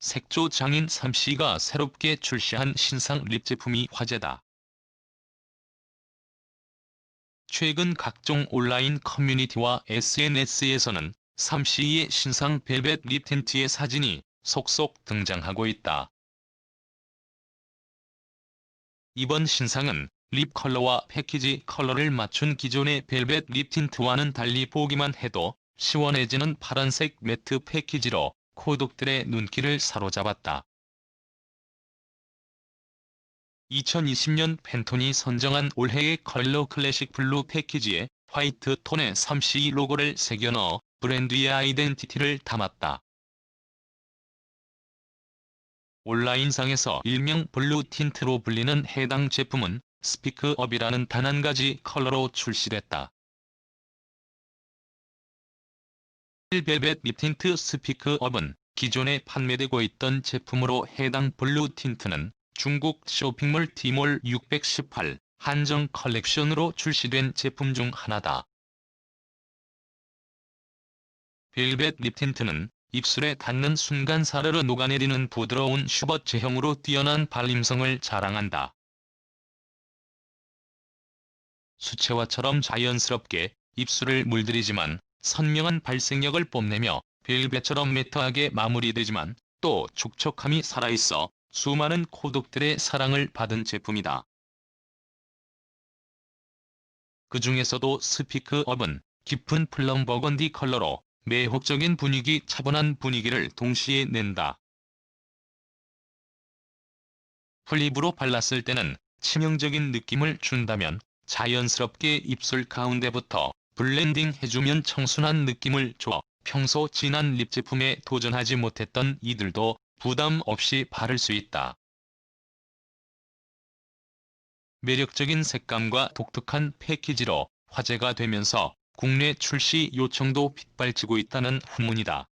색조 장인 3씨가 새롭게 출시한 신상 립 제품이 화제다. 최근 각종 온라인 커뮤니티와 SNS에서는 3씨의 신상 벨벳 립 틴트의 사진이 속속 등장하고 있다. 이번 신상은 립 컬러와 패키지 컬러를 맞춘 기존의 벨벳 립 틴트와는 달리 보기만 해도 시원해지는 파란색 매트 패키지로 코독들의 눈길을 사로잡았다. 2020년 팬톤이 선정한 올해의 컬러 클래식 블루 패키지에 화이트 톤의 3C 로고를 새겨 넣어 브랜드의 아이덴티티를 담았다. 온라인상에서 일명 블루 틴트로 불리는 해당 제품은 스피크업이라는 단 한 가지 컬러로 출시됐다. 벨벳 립 틴트 스피크업은 기존에 판매되고 있던 제품으로 해당 블루 틴트는 중국 쇼핑몰 T몰 618 한정 컬렉션으로 출시된 제품 중 하나다. 벨벳 립 틴트는 입술에 닿는 순간 사르르 녹아내리는 부드러운 슈벗 제형으로 뛰어난 발림성을 자랑한다. 수채화처럼 자연스럽게 입술을 물들이지만 선명한 발색력을 뽐내며 벨벳처럼 매트하게 마무리되지만 또 촉촉함이 살아있어 수많은 코독들의 사랑을 받은 제품이다. 그 중에서도 스피크업은 깊은 플럼 버건디 컬러로 매혹적인 분위기 차분한 분위기를 동시에 낸다. 플립으로 발랐을 때는 치명적인 느낌을 준다면 자연스럽게 입술 가운데부터 블렌딩 해주면 청순한 느낌을 줘 평소 진한 립 제품에 도전하지 못했던 이들도 부담 없이 바를 수 있다. 매력적인 색감과 독특한 패키지로 화제가 되면서 국내 출시 요청도 빗발치고 있다는 후문이다.